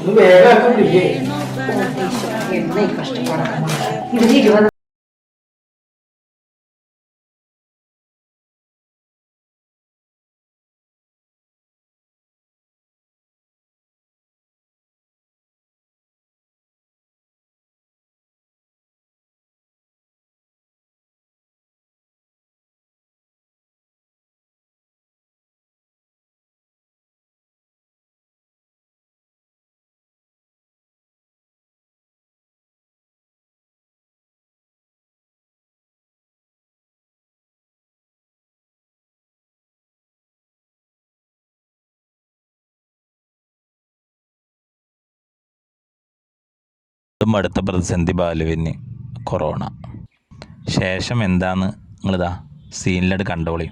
ഒന്ന് വേഗം അതും അടുത്ത പ്രതിസന്ധി ബാലുവിന് കൊറോണ. ശേഷം എന്താന്ന് നിങ്ങളിതാ സീനിലട് കണ്ടോളി.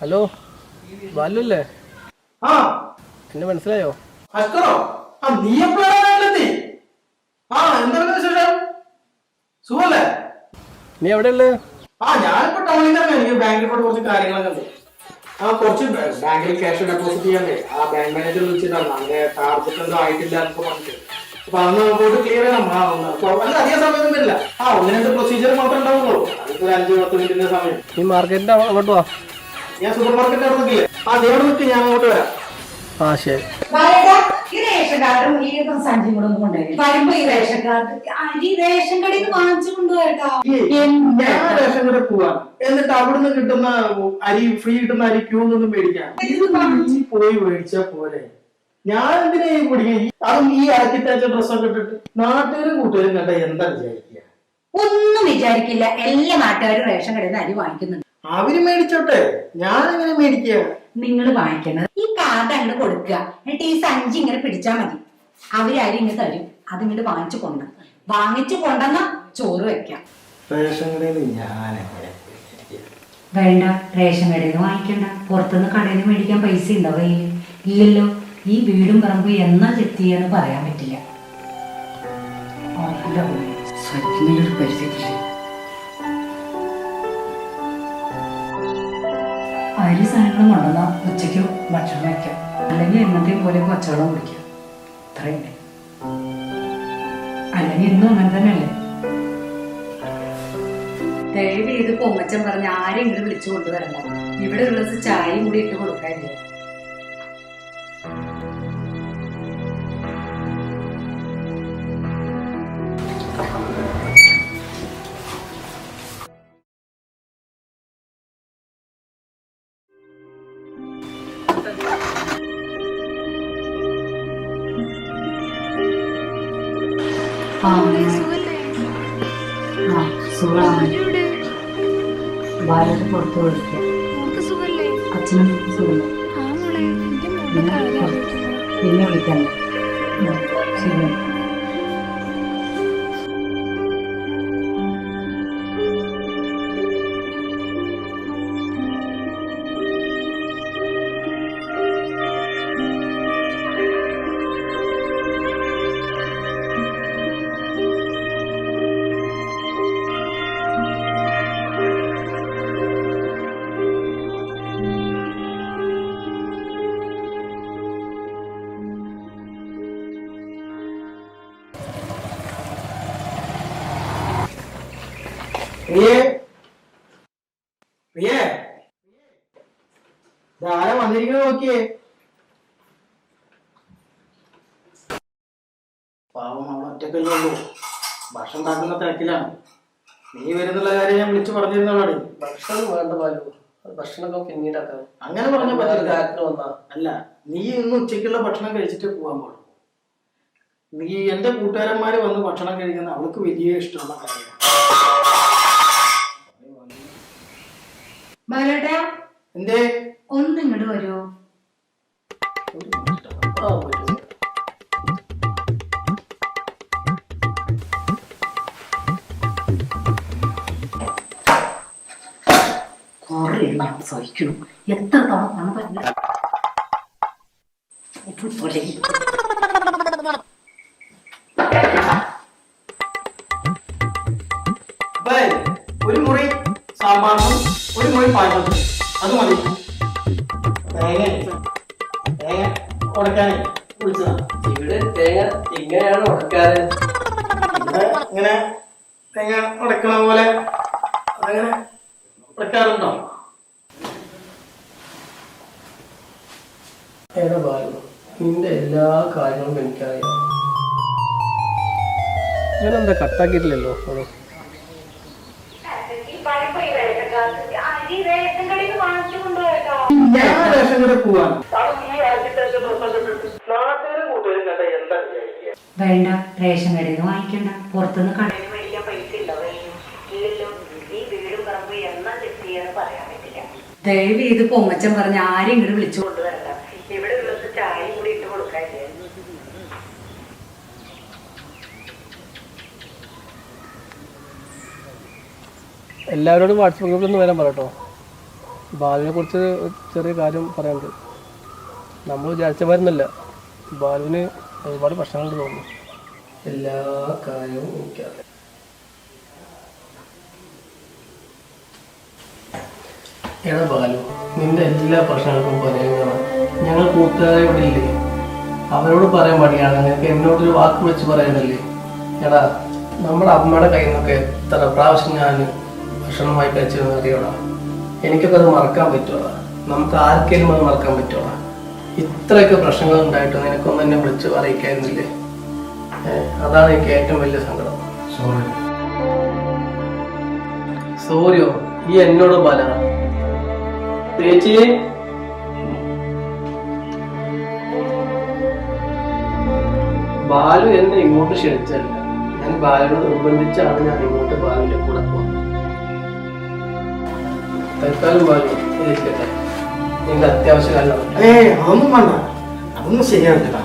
ഹലോ ബാലു അല്ലേ ആ. എന്നെ മനസ്സിലായോ? നീ എപ്പോഴാണ് ആ ഞാനിപ്പോ ടൗണിൽ തന്നെ. എനിക്ക് ബാങ്കിൽ പോയിട്ട് കുറച്ച് കാര്യങ്ങളൊക്കെ ഉണ്ട്. ആ കുറച്ച് ബാങ്കിൽ ക്യാഷ് ഡെപ്പോസിറ്റ് ചെയ്യാനേ. ആ ബാങ്ക് മാനേജർ വിളിച്ചിട്ടാണ്. അങ്ങനെ ടാർഗറ്റ് ഒന്നും ആയിട്ടില്ല എന്നൊക്കെ പറഞ്ഞിട്ട്. അപ്പൊ അന്ന് പോയിട്ട് ക്ലിയർ ചെയ്യണം. ആ ഒന്ന് അല്ല അധികം സമയമൊന്നും വരില്ല. ആ ഒന്ന് രണ്ട് പ്രൊസീജിയർ മാത്രമേ ഉണ്ടാവുള്ളൂ അതിപ്പോ ഒരു അഞ്ച് പത്ത് മിനിറ്റിന്റെ സമയം. ഈ മാർക്കറ്റിന്റെ അങ്ങോട്ട് വാ. ഞാൻ സൂപ്പർ മാർക്കറ്റിന്റെ അവിടെ നിൽക്കില്ലേ? ആ നീ അവിടെ നിൽക്ക് ഞാൻ അങ്ങോട്ട് വരാം. ആ ശരി. ഈ റേഷൻ കാർഡും ഈ സഞ്ചി കൂടെ ഒന്ന് കൊണ്ടുവരും. വരുമ്പോ ഈ റേഷൻ കാർഡ് അരി റേഷൻ കടയിൽ നിന്ന് വാങ്ങിച്ചു കൊണ്ടുപോയിട്ടോ ഞാൻ റേഷൻ കട എന്നിട്ട് അവിടുന്ന് കിട്ടുന്ന അരി ഫ്രീ കിട്ടുന്ന അരി ക്യൂ നിന്നും മേടിക്കാം ഇത് പോയി മേടിച്ചാ പോലെ ഞാൻ എന്തിനാ ഈ കുടുങ്ങി അതും ഈ അരക്കി തേച്ച ഡ്രസ്സൊക്കെ ഇട്ടിട്ട് നാട്ടുകാരും കൂട്ടുകാരും കണ്ട എന്താ വിചാരിക്കുക? ഒന്നും വിചാരിക്കില്ല. എല്ലാ നാട്ടുകാരും റേഷൻ കടയിൽ നിന്ന് അരി വാങ്ങിക്കുന്നുണ്ട്. അവർ മേടിച്ചോട്ടെ. ഞാൻ എങ്ങനെ മേടിക്കുക? നിങ്ങൾ വാങ്ങിക്കണത്. ഈ കാർഡ് അങ്ങോട്ട് കൊടുക്കുക. എന്നിട്ട് ഈ സഞ്ചി ഇങ്ങനെ പിടിച്ചാ മതി. അവരാരും ഇങ്ങനെ തരും? അത് ഇങ്ങോട്ട് വാങ്ങിച്ചു കൊണ്ട വാങ്ങിച്ചു കൊണ്ടെന്ന ചോറ് വെക്കാം. റേഷൻ കടയിൽ ഞാൻ വേണ്ട റേഷൻ കടയിൽ നിന്ന് വാങ്ങിക്കണ്ട. പുറത്തുനിന്ന് കടയിൽ നിന്ന് മേടിക്കാൻ പൈസ ഉണ്ടോ കയ്യിൽ ഇല്ലല്ലോ ഈ വീടും പറമ്പും എന്നാ ചെത്തിയെന്ന് പറയാൻ പറ്റില്ല? സജ്ജനൊരു പരിചയത്തില്ലേ? അരി സാധനങ്ങൾ കൊണ്ടുവന്ന ഉച്ചയ്ക്ക് ഭക്ഷണം വയ്ക്കാം അല്ലെങ്കിൽ എന്നത്തെയും പോലെ കൊച്ചവെള്ളം കുടിക്കാം. അത്രയുണ്ട് അല്ലെങ്കിൽ ഇന്നും അങ്ങനെ തന്നെയല്ലേ? ദയവ് ചെയ്ത് പൊമ്മച്ചൻ പറഞ്ഞ് ആരെങ്കിലും വിളിച്ചു കൊണ്ടുവരണ്ട. ഇവിടെ ഉള്ളത് ചായയും കൂടി ഇട്ട് കൊടുക്കാനില്ലേ? ബാലറ്റ് പുറത്ത് വിളിക്കാം അച്ഛനും സുഖമില്ല പിന്നെ വിളിക്കാം. ഉം, ശരി. പ്രിയേ പ്രിയേ ആരെ വന്നിരിക്കണ നോക്കിയേ? പാവം അവൾ ഒറ്റക്കല്ലേ ഉള്ളൂ. ഭക്ഷണം ഉണ്ടാക്കുന്ന തിരക്കിലാണ്. നീ വരുന്നുള്ള കാര്യം ഞാൻ വിളിച്ചു പറഞ്ഞിരുന്നവളാണ് ഭക്ഷണം വേണ്ട ബാലു. ഭക്ഷണമൊക്കെ പിന്നീടാക്കാം. അങ്ങനെ പറഞ്ഞ പറ്റില്ല. രാത്രി വന്നാ. അല്ല നീ ഇന്ന് ഉച്ചയ്ക്കുള്ള ഭക്ഷണം കഴിച്ചിട്ട് പോകാൻ പാടും നീ എന്റെ കൂട്ടുകാരന്മാര് വന്ന് ഭക്ഷണം കഴിക്കുന്ന അവൾക്ക് വലിയ ഇഷ്ടമുള്ള കാര്യമാണ്. ബാലേട്ടാ എന്തേ? ഒന്ന് ഇങ്ങോട്ട് വരുമോ കുറെ സഹിക്കണം എത്ര തവണ പണം തേങ്ങ. തേങ്ങ ഇവിടെ തേങ്ങ ഇങ്ങനെയാണ് ഉടക്കാറ്. ഇവിടെ ഇങ്ങനെ തേങ്ങ ഉടക്കണ പോലെ അങ്ങനെ ഉടക്കാറുണ്ടോ? ഏടാ ബാലു നിന്റെ എല്ലാ കാര്യങ്ങളും എനിക്കറിയാം. ഞാനെന്താ കട്ടാക്കിയിട്ടില്ലല്ലോ അത്? ഞാൻ റേഷൻ കടയിൽ പോവാൻ വേണ്ട റേഷൻ കടയിൽ നിന്ന് വാങ്ങിക്കണ്ട. പുറത്തുനിന്ന് കട ദയവ് ഇത് പൊമ്മച്ചൻ പറഞ്ഞ ആരെങ്കിലും ഇങ്ങോട്ട് വിളിച്ചു കൊണ്ടുവരണ്ട ഇവിടെ ഉള്ളത് ചായ കൂടി ഇട്ട് കൊടുക്കാൻ എല്ലാവരോടും വാട്സപ്പ് ഗ്രൂപ്പിൽ ഒന്ന് വരാൻ പറയട്ടോ ബാലുവിനെ കുറിച്ച് ചെറിയ കാര്യം പറയാനുണ്ട്. നമ്മൾ വിചാരിച്ച മരുന്നല്ല ബാലുവിന് ഒരുപാട് പ്രശ്നങ്ങളുണ്ട് തോന്നുന്നു. എല്ലാ കാര്യവും എടാ ബാലു നിന്റെ എല്ലാ പ്രശ്നങ്ങൾക്കും പറയുന്നതാണ് ഞങ്ങൾ കൂട്ടുകാരെ ഇവിടെ ഇല്ലേ? അവരോട് പറയാൻ പാടിയാണ്. നിനക്ക് എന്നോടൊരു വാക്ക് വിളിച്ച് പറയാനല്ലേ? എടാ നമ്മുടെ അമ്മയുടെ കയ്യിൽ നിന്നൊക്കെ എത്ര പ്രാവശ്യം ഞാൻ ഭക്ഷണമായി കഴിച്ചിരുന്ന അറിയടാ എനിക്കൊക്കെ അത് മറക്കാൻ പറ്റുമോ നമുക്ക് ആർക്കെങ്കിലും അത് മറക്കാൻ പറ്റുമോ ഇത്രയൊക്കെ പ്രശ്നങ്ങൾ ഉണ്ടായിട്ട് നിനക്കൊന്നും എന്നെ വിളിച്ച് പറയിക്കായിരുന്നില്ലേ? അതാണ് എനിക്ക് ഏറ്റവും വലിയ സങ്കടം. സോറി സോറിയോ ഈ എന്നോട് പല. ചേച്ചി? ബാലു എന്നെ ഇങ്ങോട്ട് ക്ഷണിച്ചല്ല ഞാൻ ബാലുവിനെ നിർബന്ധിച്ചാണ് ഞാൻ ഇങ്ങോട്ട് ബാലുവിന്റെ കൂടെ പോകുന്നത് തൽക്കാലം ബാലു ഇരിക്കട്ടെ നിന്റെ അത്യാവശ്യ കാലം ഏ അതൊന്നും വേണ്ട. അതൊന്നും ശരിയാവില്ല